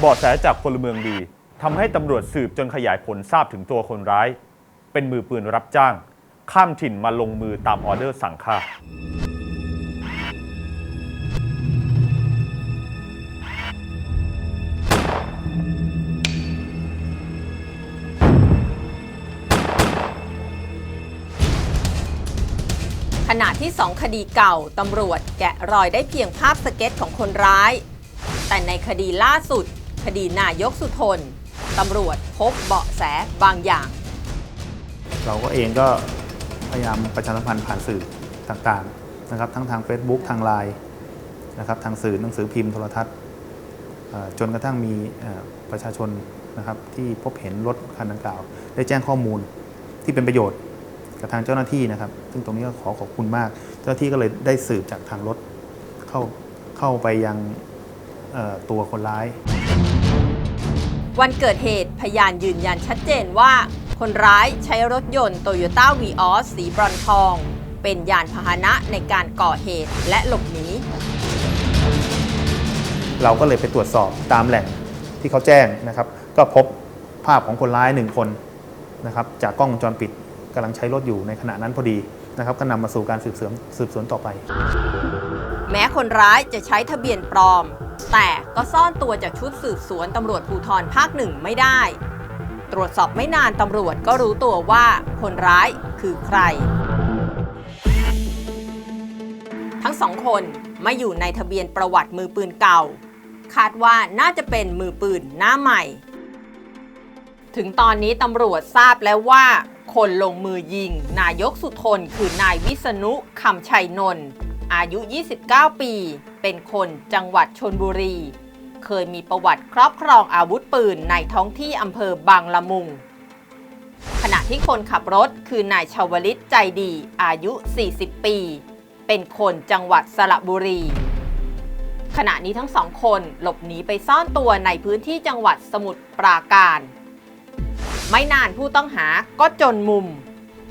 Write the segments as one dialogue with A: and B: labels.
A: เบาะแสจากพลเมืองดีทำให้ตำรวจสืบจนขยายผลทราบถึงตัวคนร้าย เป็นมือปืนรับจ้าง ข้ามถิ่นมาลงมือตามออเดอร์สั่งฆ่า
B: ขณะที่2คดีเก่าตำรวจแกะรอยได้เพียงภาพสเก็ตของคนร้าย แต่ในคดีล่าสุด คดีนายกสุทนตำรวจพบเบาะแสบางอย่าง
C: เราก็เองก็พยายามประชาสัมพันธ์ผ่านสื่อต่างๆนะครับ ทั้งทาง Facebook ทางไลน์นะครับทางสื่อหนังสือพิมพ์โทรทัศน์จนกระทั่งมีประชาชนนะครับที่พบเห็นรถคันดังกล่าว ได้แจ้งข้อมูลที่เป็นประโยชน์กับทางเจ้าหน้าที่นะครับ ซึ่งตรงนี้ก็ขอขอบคุณมาก เจ้าหน้าที่ก็เลยได้สืบจากทางรถเข้าเข้าไปยังตัวคนร้าย
B: วันเกิดเหตุพยานยืนยันชัดเจนว่า คนร้ายใช้รถยนต์โตโยต้าวีออสสีบรอนซ์ทอง เป็นยานพาหนะในการก่อเหตุและหลบหนี
C: เราก็เลยไปตรวจสอบตามแหล่งที่เขาแจ้งนะครับ ก็พบภาพของคนร้ายหนึ่งคนนะครับจากกล้องวงจรปิดกำลังใช้รถอยู่ในขณะนั้นพอดีนะครับก็นำมาสู่การสืบสวนสืบสวนต่อไป
B: แม้คนร้ายจะใช้ทะเบียนปลอม แต่ก็ซ่อนตัวจากชุดสืบสวนตำรวจภูธรภาคหนึ่งไม่ได้ ตรวจสอบไม่นานตำรวจก็รู้ตัวว่าคนร้ายคือใคร ทั้งสองคนไม่อยู่ในทะเบียนประวัติมือปืนเก่า คาดว่าน่าจะเป็นมือปืนหน้าใหม่ ถึงตอนนี้ตำรวจทราบแล้วว่า คนลงมือยิง นายกสุทนคือนายวิษณุคำชัยนนท์อายุ 29 ปี เป็นคนจังหวัดชนบุรี เคยมีประวัติครอบครองอาวุธปืนในท้องที่อำเภอบางละมุง ขณะที่คนขับรถคือนายชาวลิตใจดีอายุ 40 ปี เป็นคนจังหวัดสระบุรี ขณะนี้ทั้งสองคนหลบหนีไปซ่อนตัวในพื้นที่จังหวัดสมุทรปราการ ไม่นานผู้ต้องหาก็จนมุม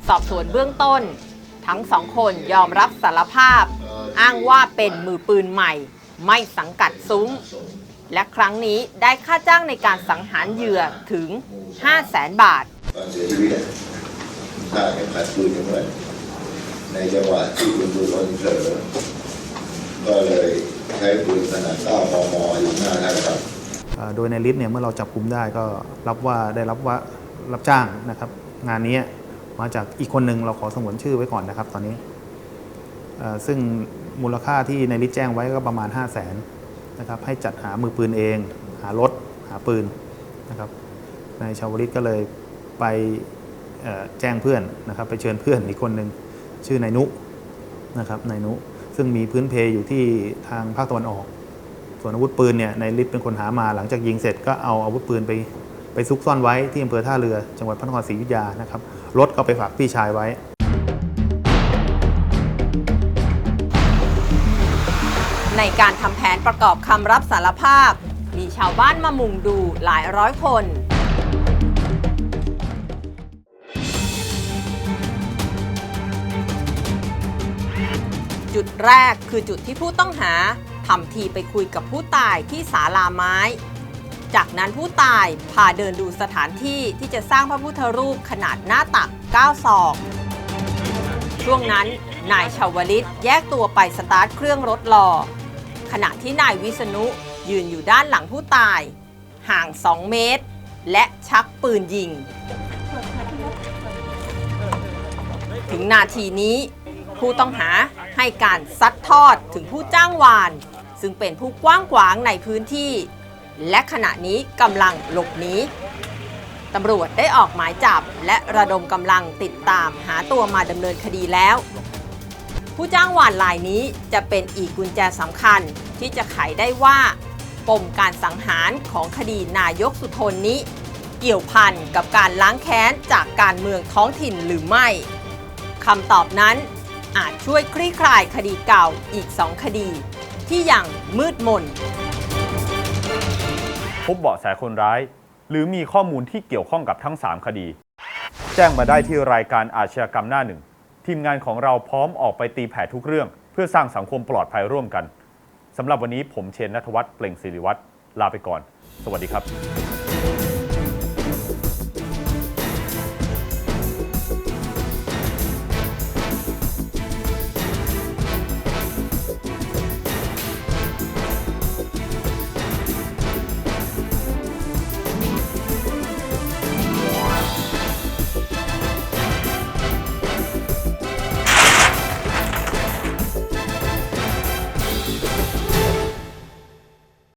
B: สอบสวนเบื้องต้น ทั้งสองคนยอมรับสารภาพ อ้างว่าเป็นมือปืนใหม่ ไม่สังกัดซุ้ม และครั้งนี้ได้ค่าจ้างในการสังหารเหยื่อถึง 5 0 0แสนบาท
D: ตอนเสียชีวิตอะถ้าเข็มขัดปืนอย่างไรในจังหวะที่คุณดูรนเผลอก็เลยใช้ปืนขนาด9มมอยู่หน้าท่านครับ
C: เอ่อโดยในลิสต์เนี่ยเมื่อเราจับกลุ่มได้ก็รับว่าได้รับว่ารับจ้างนะครับ งานนี้มาจากอีกคนหนึ่งเราขอสงวนชื่อไว้ก่อนนะครับ ตอนนี้เอ่อซึ่ง มูลค่าที่ในลิสต์แจ้งไว้ก็ประมาณ 5 0 0แสนนะครับให้จัดหามือปืนเอง หารถ หาปืนนะครับนายชาวลิตก็เลยไปแจ้งเพื่อนนะครับไปเชิญเพื่อนอีกคนหนึ่งชื่อนายนุนะครับนายนุซึ่งมีพื้นเพยอยู่ที่ทางภาคตะวันออก ส่วนอาวุธปืนเนี่ยในลิฟต์เป็นคนหามาหลังจากยิงเสร็จก็เอาอาวุธปืนไปไปซุกซ่อนไว้ที่อำเภอท่าเรือจังหวัดพระนครศรีอยุธยานะครับรถก็ไปฝากพี่ชายไว้
B: ในการทำแผนประกอบคำรับสารภาพ มีชาวบ้านมามุงดูหลายร้อยคน จุดแรกคือจุดที่ผู้ต้องหาทำทีไปคุยกับผู้ตายที่ศาลาไม้ จากนั้นผู้ตายพาเดินดูสถานที่ที่จะสร้างพระพุทธรูปขนาดหน้าตัก 9 ศอก ช่วงนั้นนายชาวลิตแยกตัวไปสตาร์ทเครื่องรถรอ ขณะที่นายวิษณุยืนอยู่ด้านหลังผู้ตาย ห่าง 2 เมตร และชักปืนยิง ถึงนาทีนี้ ผู้ต้องหาให้การซัดทอดถึงผู้จ้างวาน ซึ่งเป็นผู้กว้างขวางในพื้นที่ และขณะนี้กำลังหลบหนีตำรวจได้ออกหมายจับและระดมกำลังติดตามหาตัวมาดำเนินคดีแล้ว ผู้จ้างหวานรายนี้จะเป็นอีกกุญแจสำคัญที่จะไขได้ว่าปมการสังหารของคดีนายกสุทนนี้ เกี่ยวพันกับการล้างแค้นจากการเมืองท้องถิ่นหรือไม่คำตอบนั้นอาจช่วยคลี่คลายคดีเก่าอีกสองคดี ที่ยังมืดมน
A: พบเบาะแสคนร้าย หรือมีข้อมูลที่เกี่ยวข้องกับทั้ง 3 คดี แจ้งมาได้ที่รายการอาชญากรรมหน้าหนึ่ง ทีมงานของเราพร้อมออกไปตีแผ่ทุกเรื่อง เพื่อสร้างสังคมปลอดภัยร่วมกันสำหรับวันนี้ผมเชนนัทวัฒน์เปล่งศิริวัตรลาไปก่อน สวัสดีครับ